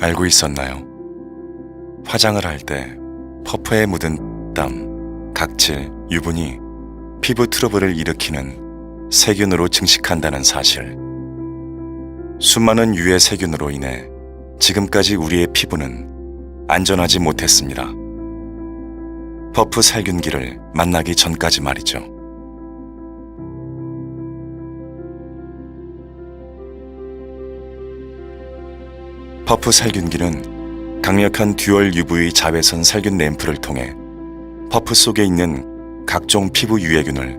알고 있었나요? 화장을 할 때 퍼프에 묻은 땀, 각질, 유분이 피부 트러블을 일으키는 세균으로 증식한다는 사실. 수많은 유해 세균으로 인해 지금까지 우리의 피부는 안전하지 못했습니다. 퍼프 살균기를 만나기 전까지 말이죠. 퍼프 살균기는 강력한 듀얼 UV 자외선 살균 램프를 통해 퍼프 속에 있는 각종 피부 유해균을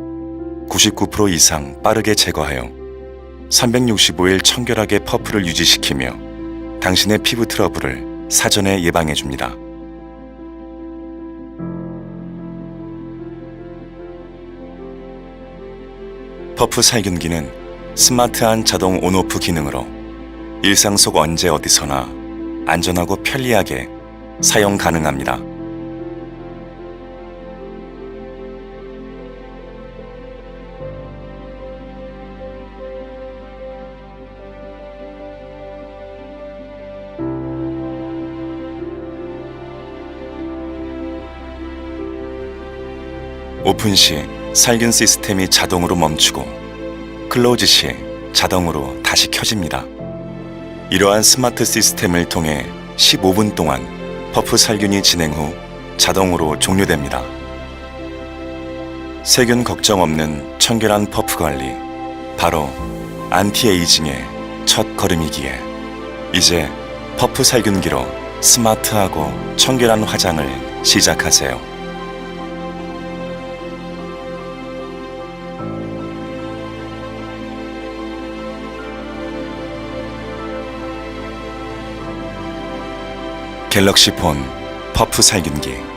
99% 이상 빠르게 제거하여 365일 청결하게 퍼프를 유지시키며 당신의 피부 트러블을 사전에 예방해 줍니다. 퍼프 살균기는 스마트한 자동 온오프 기능으로 일상 속 언제 어디서나 안전하고 편리하게 사용 가능합니다. 오픈 시 살균 시스템이 자동으로 멈추고 클로즈 시 자동으로 다시 켜집니다. 이러한 스마트 시스템을 통해 15분 동안 퍼프 살균이 진행 후 자동으로 종료됩니다. 세균 걱정 없는 청결한 퍼프 관리, 바로 안티에이징의 첫 걸음이기에 이제 퍼프 살균기로 스마트하고 청결한 화장을 시작하세요. 갤럭시 폰 퍼프 살균기